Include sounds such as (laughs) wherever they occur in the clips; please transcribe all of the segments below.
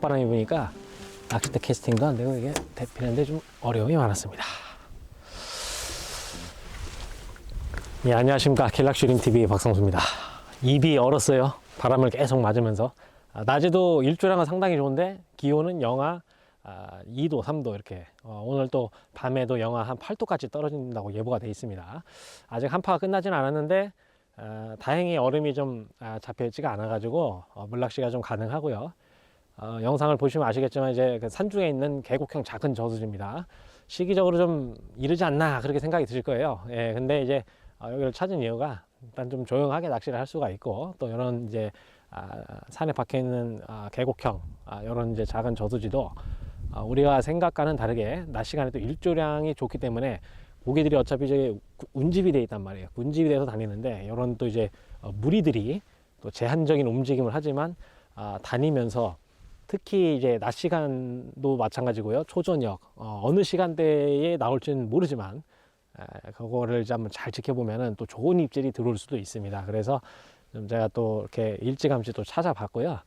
아, 바람이 부니까 낚싯대 캐스팅도 안 되고 이게 대피는데 좀 어려움이 많았습니다. 예, 안녕하십니까. 갤럭시림 TV 박성수입니다. 입이 얼었어요. 바람을 계속 맞으면서. 아, 낮에도 일조량은 상당히 좋은데 기온은 영하 아, 2도, 3도 이렇게 어, 오늘 또 밤에도 영하 한 8도까지 떨어진다고 예보가 돼 있습니다. 아직 한파가 끝나진 않았는데 아, 다행히 얼음이 좀 아, 잡혀 있지가 않아 가지고 어, 물낚시가 좀 가능하고요. 어, 영상을 보시면 아시겠지만 이제 그 산중에 있는 계곡형 작은 저수지입니다. 시기적으로 좀 이르지 않나 그렇게 생각이 드실 거예요. 예, 근데 이제 어, 여기를 찾은 이유가 일단 좀 조용하게 낚시를 할 수가 있고 또 이런 이제 아, 산에 박혀 있는 아, 계곡형 아, 이런 이제 작은 저수지도 아, 우리가 생각과는 다르게 낮 시간에 또 일조량이 좋기 때문에 고기들이 어차피 이제 구- 운집이 돼 있단 말이에요. 운집이 돼서 다니는데 이런 또 이제 어, 무리들이 또 제한적인 움직임을 하지만 아, 다니면서 특히 이제 낮 시간도 마찬가지고요. 초저녁 어, 어느 시간대에 나올지는 모르지만 에, 그거를 이제 한번 잘 지켜보면은 또 좋은 입질이 들어올 수도 있습니다. 그래서 좀 제가 또 이렇게 일찌감치 또 찾아봤고요.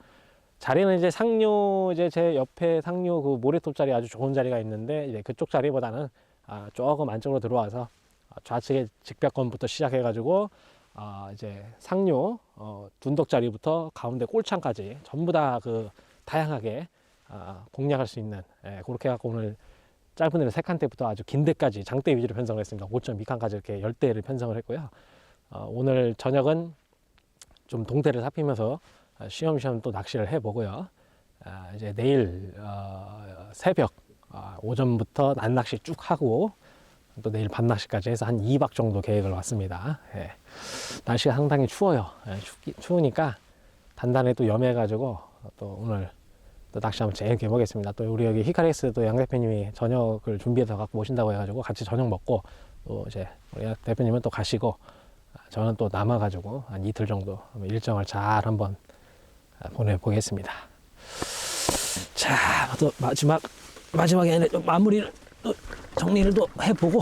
자리는 이제 상류 이제 제 옆에 상류 그 모래톱 자리 아주 좋은 자리가 있는데 이제 그쪽 자리보다는 아, 조금 안쪽으로 들어와서 아, 좌측에 직벽건부터 시작해가지고 아, 이제 상류 어, 둔덕 자리부터 가운데 꼴창까지 전부 다그 다양하게 아, 공략할 수 있는 예, 그렇게 해갖고 오늘 짧은 데는 세칸 때부터 아주 긴 데까지 장대 위주로 편성을 했습니다. 5.2칸까지 이렇게 열대를 편성을 했고요. 어, 오늘 저녁은 좀 동태를 살피면서 아, 쉬엄쉬엄 또 낚시를 해보고요. 아, 이제 내일 어, 새벽 아, 오전부터 낮 낚시 쭉 하고 또 내일 밤 낚시까지 해서 한 2박 정도 계획을 왔습니다. 예. 날씨가 상당히 추워요. 예, 추우니까 단단히 또 염해가지고 또 오늘 또 낚시 한번 재밌게 해보겠습니다. 또 우리 여기 히카레스 또양 대표님이 저녁을 준비해서 갖고 오신다고 해가지고 같이 저녁 먹고 또 이제 우리 양 대표님은 또 가시고 아, 저는 또 남아가지고 한 이틀 정도 일정을 잘 한번 아, 보내보겠습니다. 자, 또 마지막 마지막에 좀 마무리를 또 정리를 또 해보고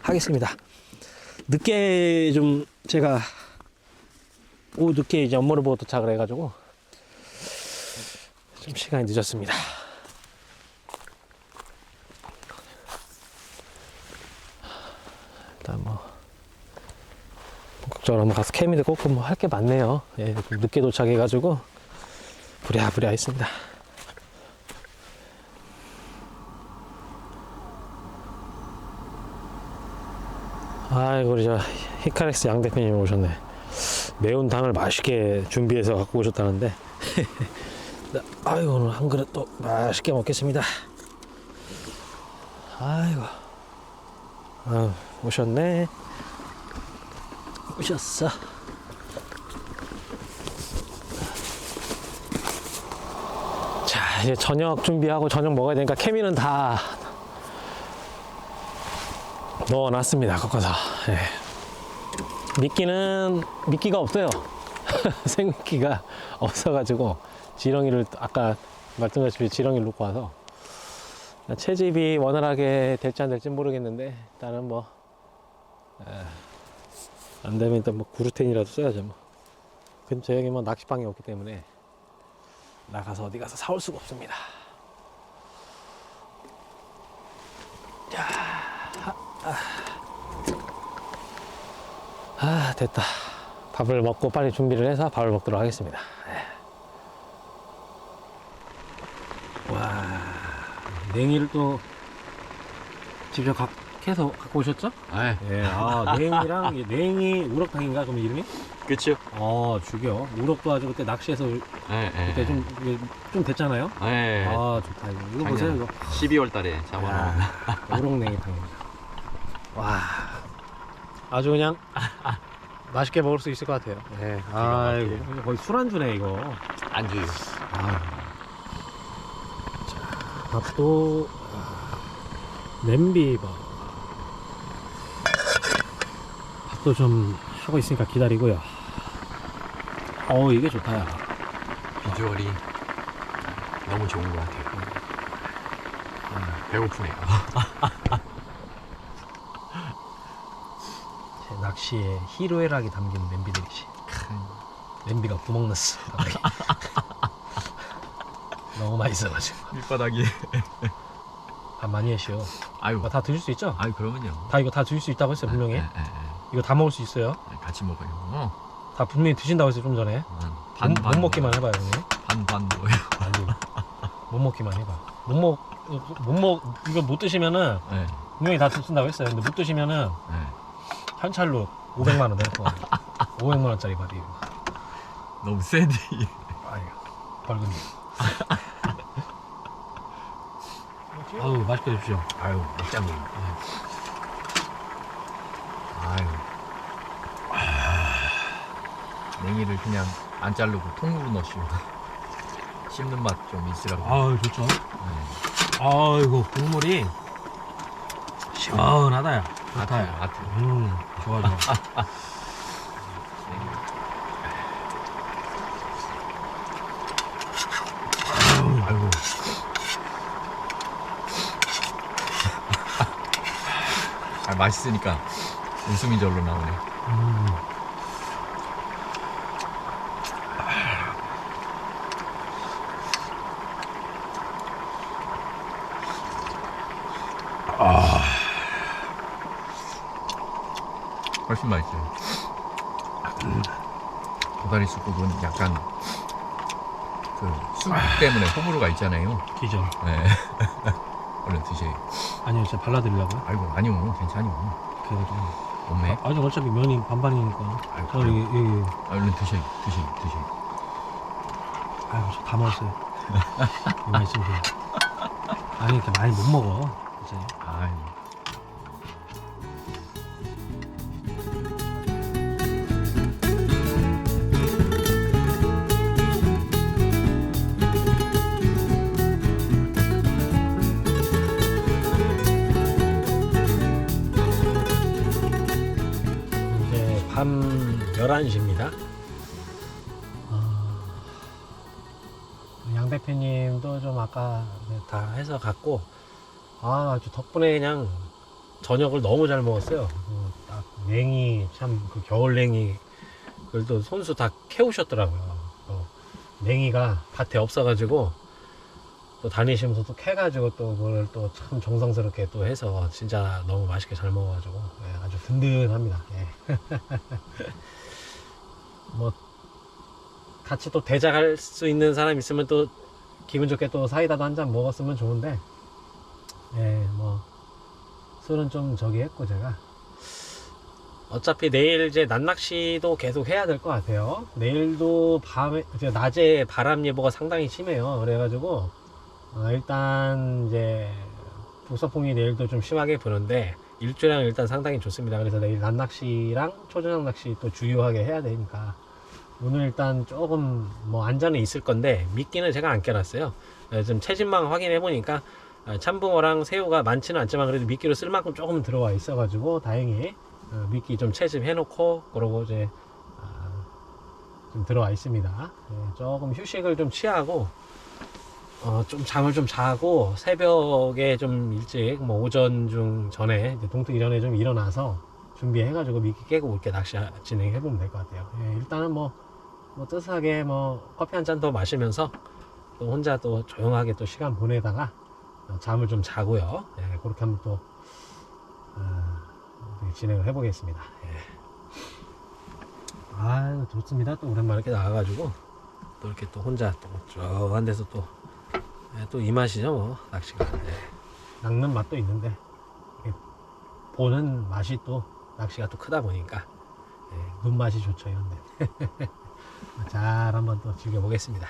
하겠습니다. 늦게 좀 제가 오후 늦게 이제 업무를 보고 도착을 해가지고 좀 시간이 늦었습니다. 일단 뭐 본격적으로 한번 가서 케미도 꽂고 뭐 할 게 많네요. 예, 좀 늦게 도착해가지고 부랴부랴 했습니다. 아이고 우리 저 히카렉스 양 대표님 오셨네. 매운 탕을 맛있게 준비해서 갖고 오셨다는데 네, (laughs) 아이고 오늘 한 그릇 또 맛있게 먹겠습니다. 아이고 아유, 오셨네. 오셨어. 자 이제 저녁 준비하고 저녁 먹어야 되니까 케미는 다 넣어놨습니다. 꺾어서. 예. 미끼는 미끼가 없어요. (laughs) 생미끼가 없어가지고 지렁이를 아까 말씀드렸듯이 지렁이를 놓고 와서 채집이 원활하게 될지 안 될지 모르겠는데 일단은 뭐 안 되면 일단 뭐 구루텐이라도 써야죠 뭐. 근처에 여기 뭐 낚시방이 없기 때문에 나가서 어디 가서 사올 수가 없습니다. 아 됐다 밥을 먹고 빨리 준비를 해서 밥을 먹도록 하겠습니다 예. 와 냉이를 또 직접 각 해서 갖고 오셨죠? 네, 예, 아 냉이랑 이 냉이 우럭탕인가 그럼 이름이? 어 죽여 우럭도 아주 그때 낚시해서 네, 네. 그때 좀, 이게 좀 됐잖아요 네. 아 좋다 이거 이거 보세요 이거 12월 달에 잡아놓은. 야, 우럭냉이탕입니다 와 아주 그냥 맛있게 먹을 수 있을 것 같아요 네. 아. 이거 거의 술안주네 이거 안주. 아. 자, 밥도 아, 냄비밥. 밥도 좀 하고 있으니까 기다리고요. 어우 이게 좋다 야. 비주얼이 너무 좋은 것 같아요. 음, 배고프네요. (laughs) 제 낚시에 희로애락이 담긴 냄비들이지. 냄비가 구멍 났어. (laughs) 너무 맛있어가지고 밑바닥이. 밥 많이 해시오. 아유. 이거 다 드실 수 있죠? 아유 그러면요. 다 이거 다 드실 수 있다고 했어요 분명히. 예, 예, 예. 이거 다 먹을 수 있어요. 같이 먹어요. 어. 다 분명히 드신다고 했어요 좀 전에. 반, 못, 못 먹기만 해봐요 형님. 반반 먹어요. 아니 못 먹기만 해봐. 못 먹, 못 먹, 이거 못 드시면은 네. 분명히 다 드신다고 했어요. 근데 못 드시면은 네. 현찰로 500만 원낼 거예요. 500만 원짜리 밥이. 너무 세디. 아유, 벌금 이. 아유, 맛있게 드십시오. 아유 맥장님. 아유. 냉이를 그냥 안 자르고 통으로 넣으시고 (laughs) 씹는 맛 좀 있으라고. 아유, 좋죠. 네. 아이고, 국물이 시원하다, 야. 좋다, 야. 아트. 음, 좋아, 좋아. (laughs) 아이고. 아, 맛있으니까 웃음이 절로 나오네. 음. 훨씬 맛있어요. 도다리 쑥국은 약간 그 쑥 때문에 호불호가 있잖아요. 기죠. 네. (laughs) 얼른 드세요. 아니요, 제가 발라드리려고요. 아이고 아니요 괜찮요. 그래도 좀. 없네. 아, 아직 어차피 면이 반반이니까. 아이고, 저 여기, 여기, 얼른 드세요. 드세요. 드세요. 아이고, 저다 먹었어요. 이 말씀 좀. 아니, 이렇게 많이 못 먹어. 이제 11시입니다. 아, 양 대표님도 좀 아까 다 해서 갔고, 아, 아주 덕분에 그냥 저녁을 너무 잘 먹었어요. 어, 딱 냉이, 참, 그 겨울 냉이, 그래도 손수 다 캐우셨더라고요. 어, 냉이가 밭에 없어가지고, 또 다니시면서 또 캐가지고 또 그걸 또 참 정성스럽게 또 해서 진짜 너무 맛있게 잘 먹어가지고 예, 아주 든든합니다. 예. (laughs) 뭐 같이 또 대작할 수 있는 사람 있으면 또 기분 좋게 또 사이다도 한 잔 먹었으면 좋은데 예, 뭐 술은 좀 저기 했고 제가 어차피 내일 이제 낮낚시도 계속 해야 될 것 같아요. 내일도 밤에 낮에 바람 예보가 상당히 심해요. 그래가지고 어, 일단 이제 북서풍이 내일도 좀 심하게 부는데 일조량 일단 상당히 좋습니다. 그래서 내일 낮낚시랑 초저녁 낚시 또 주요하게 해야 되니까 오늘 일단 조금 뭐 안전은 있을 건데 미끼는 제가 안 껴놨어요. 어, 좀 체진망 확인해 보니까 어, 참붕어랑 새우가 많지는 않지만 그래도 미끼로 쓸 만큼 조금 들어와 있어 가지고 다행히 어, 미끼 좀 채집해 놓고 그러고 이제 아, 좀 들어와 있습니다. 예, 조금 휴식을 좀 취하고 어, 좀 잠을 좀 자고 새벽에 좀 일찍 뭐 오전 중 전에 이제 동트기 전에 좀 일어나서 준비해가지고 미끼 깨고 이렇게 낚시 진행해 보면 될 것 같아요. 예, 일단은 뭐, 뭐 뜨스하게 뭐 커피 한 잔 더 마시면서 또 혼자 또 조용하게 또 시간 보내다가 어, 잠을 좀 자고요. 예, 그렇게 한번 또 어, 진행을 해보겠습니다. 예. 아 좋습니다. 또 오랜만에 이렇게 나와가지고 또 이렇게 또 혼자 또 조용한 데서 또 예, 또 이 맛이죠, 뭐, 낚시가. 예. 낚는 맛도 있는데, 이게 보는 맛이 또, 낚시가 또 크다 보니까, 예, 눈맛이 좋죠, 이런데. (laughs) 잘 한번 또 즐겨보겠습니다.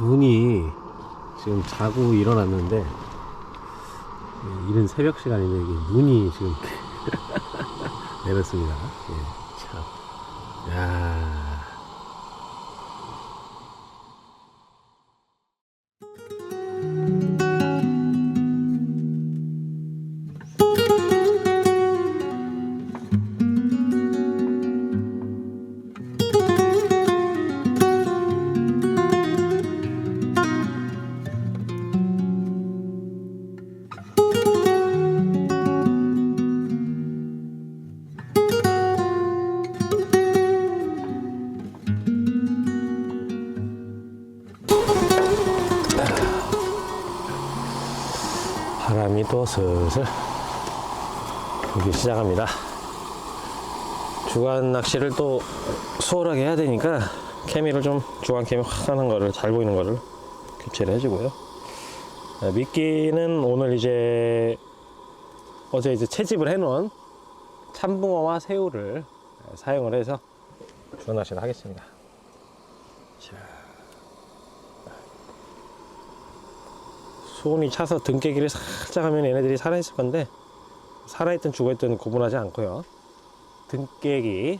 눈이 지금 자고 일어났는데, 예, 이른 새벽 시간인데 이게 눈이 지금 (laughs) 내렸습니다. 예, 참. 야. 또 슬슬 불기 시작합니다. 주간 낚시를 또 수월하게 해야 되니까 케미를 좀 주간 케미 환한 거를 잘 보이는 거를 교체를 해주고요. 아, 미끼는 오늘 이제 어제 이제 채집을 해놓은 참붕어와 새우를 사용을 해서 주간 낚시를 하겠습니다. 자. 수온이 차서 등깨기를 살짝 하면 얘네들이 살아있을 건데 살아있든 죽어있든 구분하지 않고요. 등깨기,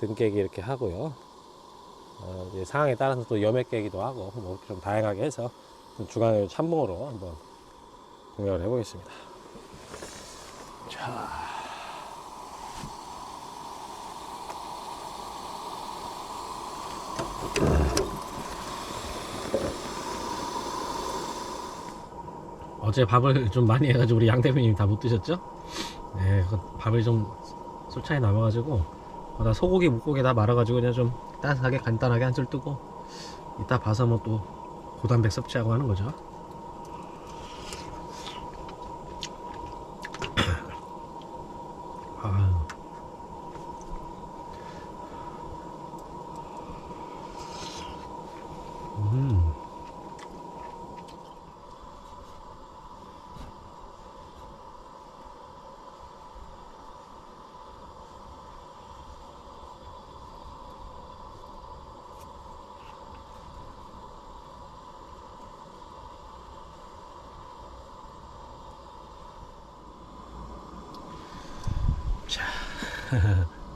등깨기 이렇게 하고요. 어, 상황에 따라서 또 염액 깨기도 하고 뭐 이렇게 좀 다양하게 해서 좀 주간을 참봉으로 한번 공략을 해보겠습니다. 자. 어제 밥을 (laughs) 좀 많이 해가지고 우리 양 대표님이 다못 드셨죠? 네, 그 밥을 좀 솔차게 남아가지고 어, 나 소고기 묵고기 다 말아가지고 그냥 좀 따뜻하게 간단하게 한 술 뜨고 이따 봐서 뭐 또 고단백 섭취하고 하는 거죠. 아유. 음.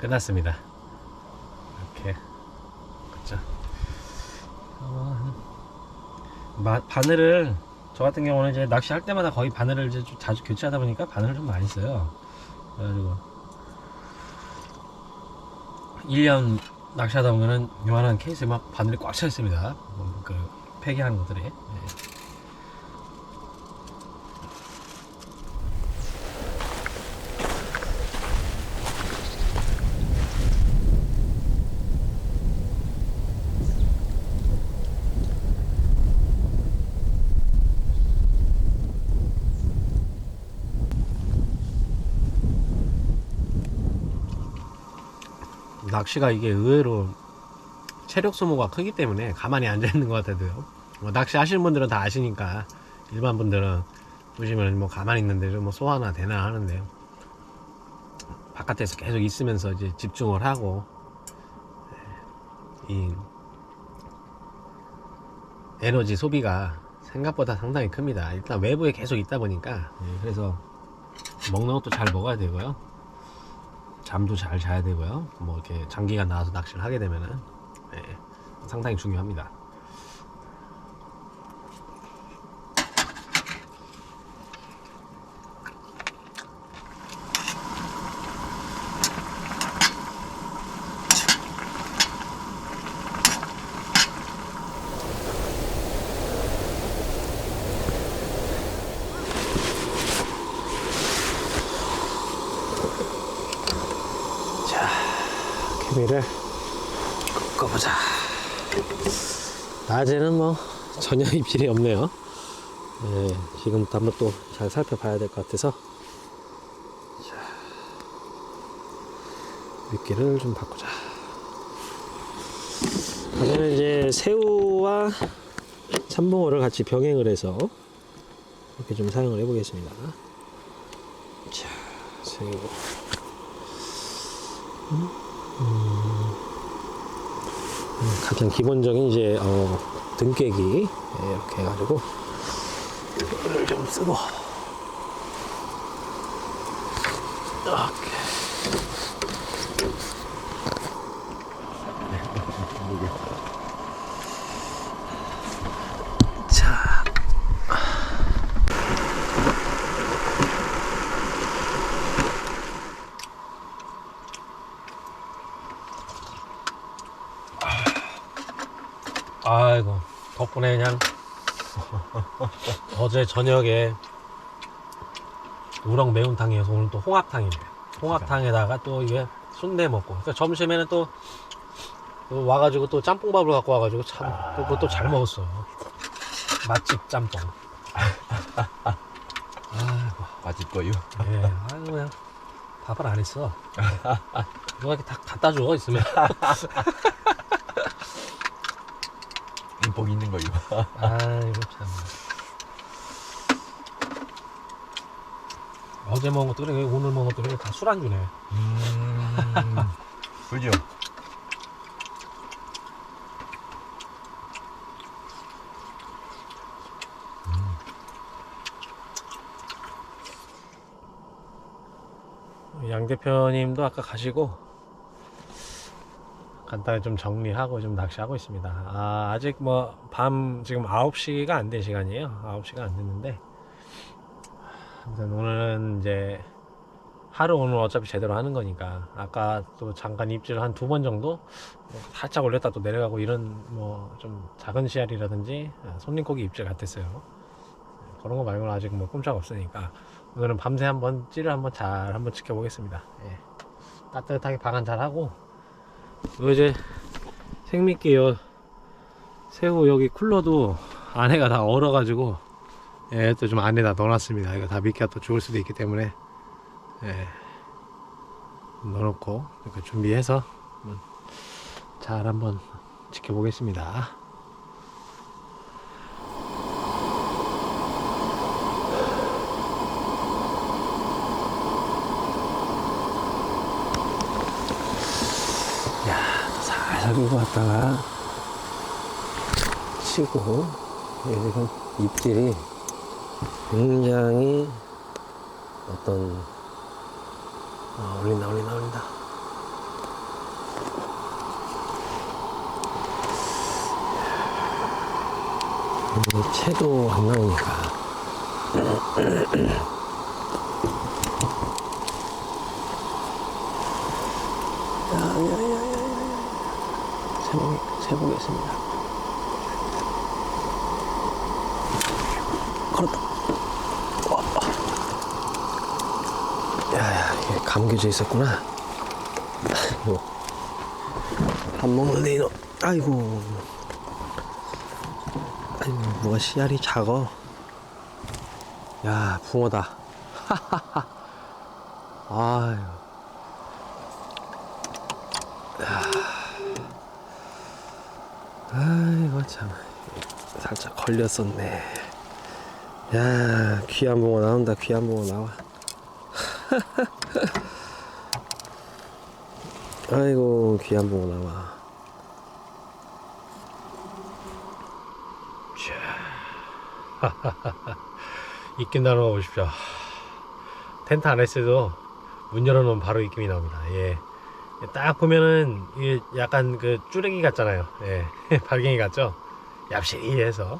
끝났습니다. 이렇게 그죠? 어, 마, 바늘을 저 같은 경우는 이제 낚시할 때마다 거의 바늘을 이제 좀 자주 교체하다 보니까 바늘을 좀 많이 써요. 그래가지고 1년 낚시하다 보면은 요만한 케이스에 막 바늘이 꽉 차 있습니다. 뭐, 그 폐기한 것들이. 예. 낚시가 이게 의외로 체력 소모가 크기 때문에 가만히 앉아 있는 것 같아도요. 뭐 낚시 하시는 분들은 다 아시니까 일반 분들은 보시면 뭐 가만히 있는데 좀뭐 소화나 되나 하는데요. 바깥에서 계속 있으면서 이제 집중을 하고 예, 이 에너지 소비가 생각보다 상당히 큽니다. 일단 외부에 계속 있다 보니까 예, 그래서 먹는 것도 잘 먹어야 되고요. 잠도 잘 자야 되고요. 뭐 이렇게 장기간 나와서 낚시를 하게 되면은 예, 상당히 중요합니다. 자, 케미를 꺾어보자. 낮에는 뭐 전혀 (laughs) 입질이 없네요. 네, 지금부터 한번 또 잘 살펴봐야 될 것 같아서. 자, 미끼를 좀 바꾸자. 낮에는 이제 새우와 참붕어를 같이 병행을 해서 이렇게 좀 사용을 해보겠습니다. 자, 새우. 가장 기본적인 이제 어, 등깨기. 예, 이렇게 해가지고. 이거를 좀 쓰고. 이렇게 자 아이고 덕분에 그냥 어제 저녁에 우렁 매운탕이어서 오늘 또 홍합탕이네요. 홍합탕에다가 또 이게 순대 먹고. 그러니까 점심에는 또, 또 와가지고 또 짬뽕밥을 갖고 와가지고 참 또 그것도 잘 먹었어. 맛집 짬뽕. 맛집 거요. 예, 아유 그냥 밥을 안 했어. 누가 이렇게 다 갖다 줘 있으면. (laughs) 인복 있는 거요. (laughs) 아이고 참. 어제 먹은 것도 그래, 오늘 먹은 것도 그래, 다 술안주네. 음. (laughs) 그죠? 양 대표님도 아까 가시고 간단히 좀 정리하고 좀 낚시하고 있습니다. 아, 아직 뭐 밤 지금 9시가 안 된 시간이에요. 9시가 안 됐는데 아무튼 오늘은 이제 하루 오늘 어차피 제대로 하는 거니까 아까 또 잠깐 입질 한 두 번 정도 뭐 살짝 올렸다 또 내려가고 이런 뭐 좀 작은 씨알이라든지 손님고기 입질 같았어요. 그런 거 말고는 아직 뭐 꼼짝 없으니까 오늘은 밤새 한번 찌를 한번 잘 한번 지켜보겠습니다. 예. 따뜻하게 방한 잘 하고 요 이제 생미끼 요 새우 여기 쿨러도 안에가 다 얼어가지고 예, 또 좀 안에다 넣어놨습니다. 이거 다 미끼가 또 죽을 수도 있기 때문에 예, 넣어놓고 준비해서 한번 잘 한번 지켜보겠습니다. 끌고 왔다가 치고 지금 입질이 굉장히 어떤 아, 올린다 올린다 올린다. 이 채도 안 나오니까 세보, 세보겠습니다. 걸었다. 와. 야야, 이게 감겨져 있었구나. 아이고. 밥 먹는데 이놈. 아이고. 아이고, 뭐가 씨알이 작어. 야, 붕어다. (laughs) 아유. 아이고 참. 살짝 걸렸었네. 야 귀한 붕어 나온다. 귀한 붕어 나와. (laughs) 아이고 귀한 붕어 나와. (laughs) 입김 거 보십시오 텐트 안 했어도 문 열어놓으면 바로 입김이 나옵니다. 예. 딱 보면은 약간 그 쭈레기 같잖아요. 예, (laughs) 발갱이 같죠. 얍실해서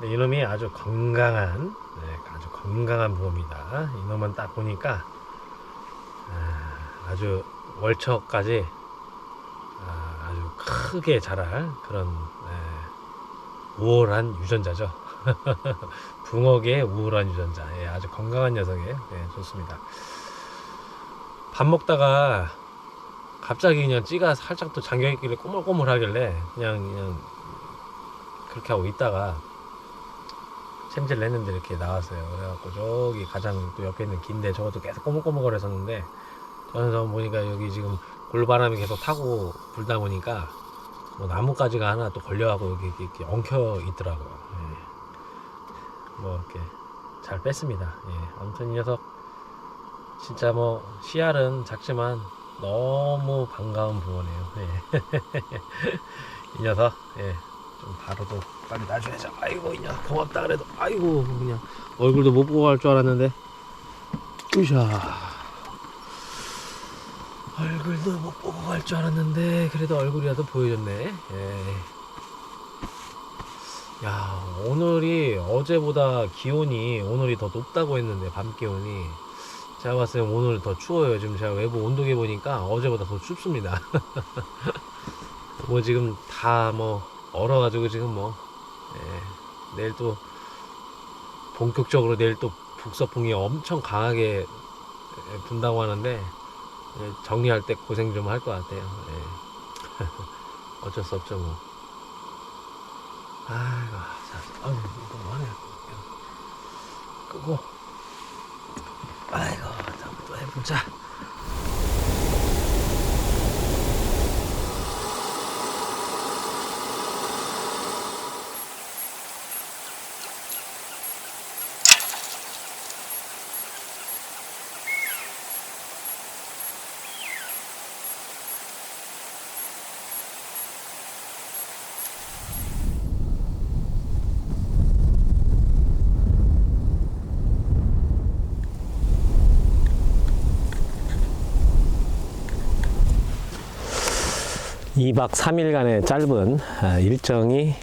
네, 이놈이 아주 건강한, 네, 아주 건강한 붕어입니다. 이놈은 딱 보니까 아, 주 월척까지 아, 주 크게 자랄 그런 예, 우월한 유전자죠. (laughs) 붕어계의 우월한 유전자. 예, 아주 건강한 녀석이에요. 예, 좋습니다. 밥 먹다가 갑자기 그냥 찌가 살짝 또 잠겨있길래 꼬물꼬물 하길래 그냥 그냥 그렇게 하고 있다가 챔질을 했는데 이렇게 나왔어요 그래갖고 저기 가장 또 옆에 있는 긴데 저것도 계속 꼬물꼬물거렸었는데 저는 보니까 여기 지금 골바람이 계속 타고 불다 보니까 뭐 나뭇가지가 하나 또 걸려가고 여기 이렇게, 이렇게 엉켜 있더라고요 예. 뭐 이렇게 잘 뺐습니다 예. 아무튼 이 녀석 진짜 뭐 씨알은 작지만 너무 반가운 붕어네요. 예. (laughs) 이 녀석, 예, 좀 바로도 빨리 놔줘야죠. 아이고, 이 녀석 고맙다 그래도, 아이고, 그냥 얼굴도 못 보고 갈 줄 알았는데, 으쌰. 얼굴도 못 보고 갈 줄 알았는데, 그래도 얼굴이라도 보여줬네. 예. 야, 오늘이 어제보다 기온이 오늘이 더 높다고 했는데, 밤 기온이. 제가 봤을 때 오늘 더 추워요. 지금 제가 외부 온도계 보니까 어제보다 더 춥습니다. (laughs) 뭐 지금 다 뭐 얼어가지고 지금 뭐 예, 내일 또 본격적으로 내일 또 북서풍이 엄청 강하게 예, 분다고 하는데 예, 정리할 때 고생 좀 할 것 같아요. 예. (laughs) 어쩔 수 없죠 뭐. 아이고, 자, 아유 이거 뭐하냐? 끄고. 아이고, 同， 2박 3일간의 짧은 아, 일정이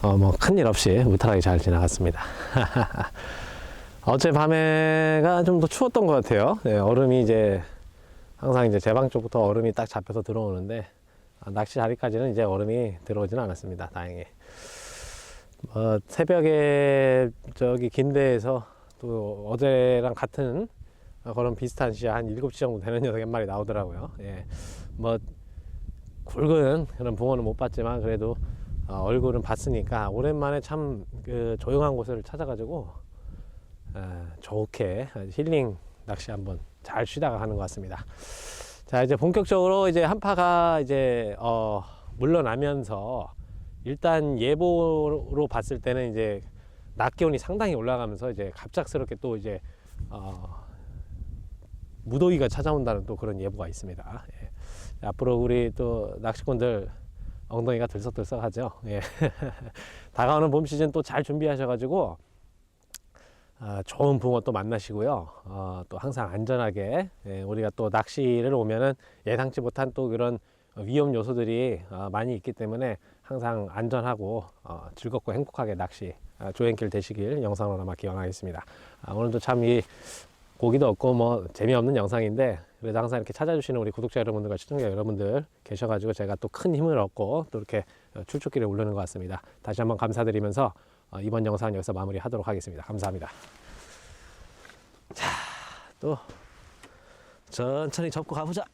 어, 뭐 큰일 없이 무탈하게 잘 지나갔습니다. (laughs) 어제밤에가 좀 더 추웠던 것 같아요. 네, 얼음이 이제 항상 이제 제방 쪽부터 얼음이 딱 잡혀서 들어오는데 아, 낚시 자리까지는 이제 얼음이 들어오지는 않았습니다. 다행히. 어, 새벽에 저기 긴대에서 또 어제랑 같은 어, 그런 비슷한 시야 한 7시 정도 되는 녀석 한 마리 나오더라고요. 예. 뭐 굵은 그런 붕어는 못 봤지만 그래도 어, 얼굴은 봤으니까 오랜만에 참 그 조용한 곳을 찾아가지고 어, 좋게 힐링 낚시 한번 잘 쉬다가 하는 것 같습니다. 자 이제 본격적으로 이제 한파가 이제 어, 물러나면서 일단 예보로 봤을 때는 이제 낮 기온이 상당히 올라가면서 이제 갑작스럽게 또 이제 어, 무더위가 찾아온다는 또 그런 예보가 있습니다. 예. 앞으로 우리 또 낚시꾼들 엉덩이가 들썩들썩하죠. 예. (laughs) 다가오는 봄 시즌 또 잘 준비하셔가지고 아, 좋은 붕어 또 만나시고요. 어, 또 항상 안전하게 예, 우리가 또 낚시를 오면은 예상치 못한 또 그런 위험 요소들이 어, 많이 있기 때문에 항상 안전하고 어, 즐겁고 행복하게 낚시 아, 조행길 되시길 영상으로 남아 기원하겠습니다. 아, 오늘도 참 이 고기도 없고 뭐 재미없는 영상인데 그래도 항상 이렇게 찾아주시는 우리 구독자 여러분들과 시청자 여러분들 계셔가지고 제가 또 큰 힘을 얻고 또 이렇게 어, 출첵기를 오르는 것 같습니다. 다시 한번 감사드리면서 어, 이번 영상 여기서 마무리하도록 하겠습니다. 감사합니다. 자, 또 천천히 접고 가보자.